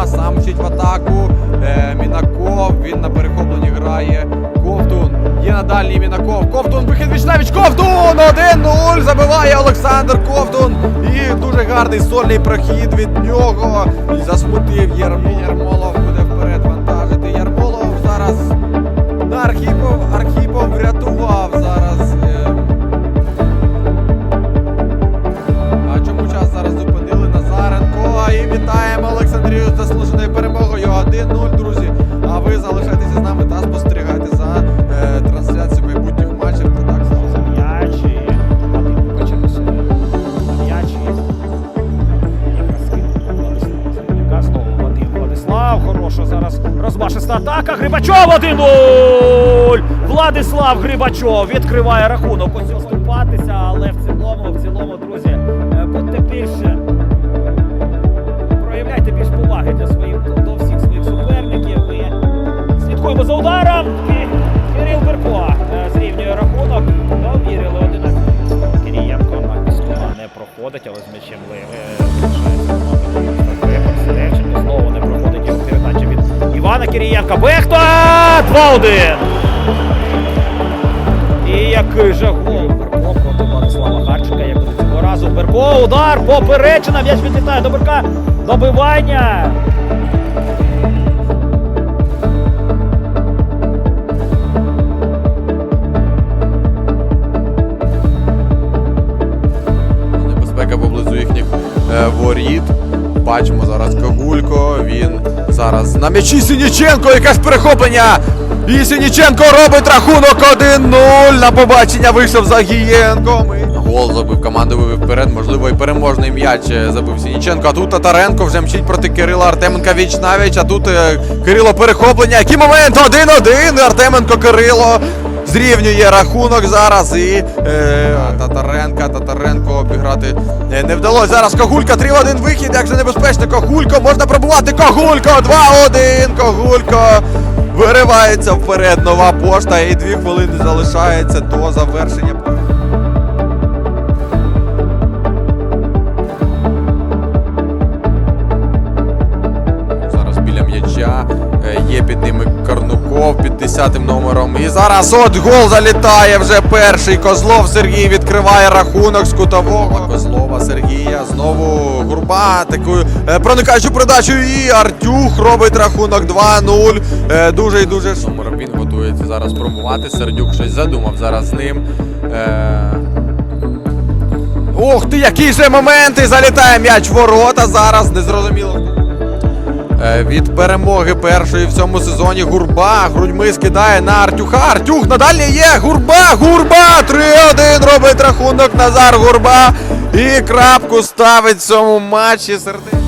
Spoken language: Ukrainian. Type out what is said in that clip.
Артема, сам мчить в атаку. Е, Мінаков, він на перехопленні грає. Ковтун. Є на дальній Мінаков. Ковтун, вихід Вічневич. Ковтун! 1-0. Забиває Олександр Ковтун. І дуже гарний сольний прохід від нього. І засмутив Єрмолов. Заслуженою перемогою 1-0, друзі. А ви залишайтеся з нами та спостерігайте за е, трансляцією майбутніх матчів. Та так само. М'ячі. Вадим. М'ячі. Середняка. Знову Вадим Владислав. Хороша зараз розмашиста атака. Грибачов 1-0! Владислав Грибачов відкриває рахунок. Ось оступатися, але в цілому, в цілому, друзі, е, будьте більше. Івана Кирієнка. Бехта! 2-1. І який же гол Берко проти Владислава Харченка, як буде цього разу. Берко, удар, поперечина, м'яч відлітає до Берка. Добивання. Небезпека поблизу їхніх е, воріт. Бачимо зараз Когулько. Він зараз на м'ячі Сініченко. Якесь перехоплення. І Сініченко робить рахунок 1-0. На побачення вийшов Загієнко. Гол забив команду вперед. Можливо, і переможний м'яч е, забив Сініченко. А тут Татаренко вже мчить проти Кирила Артеменка віч навіч. А тут е, Кирило перехоплення. Який момент? 1-1. Артеменко Кирило. Зрівнює рахунок зараз і е, Татаренко обіграти е, не вдалося. Зараз Когулька 3-1 вихід, як же небезпечно. Когулько можна пробувати. Когулько 2-1. Когулько виривається вперед. Нова пошта. І дві хвилини залишається до завершення. Є під ними Карнуков під 10 номером. І зараз от гол залітає вже перший. Козлов Сергій відкриває рахунок з кутового. Козлова Сергія. Знову гурба такою е, проникаючу передачу. І Артюх робить рахунок 2-0. Е, Дуже і дуже номером він готується зараз пробувати. Сердюк щось задумав зараз з ним. Е, Ух ти, які же моменти! Залітає м'яч ворота. Зараз незрозуміло. Е, Від перемоги першої в цьому сезоні Гурба грудьми скидає на Артюха. Артюх надалі є. Гурба! Гурба! 3-1 робить рахунок Назар Гурба. І крапку ставить в цьому матчі сердець.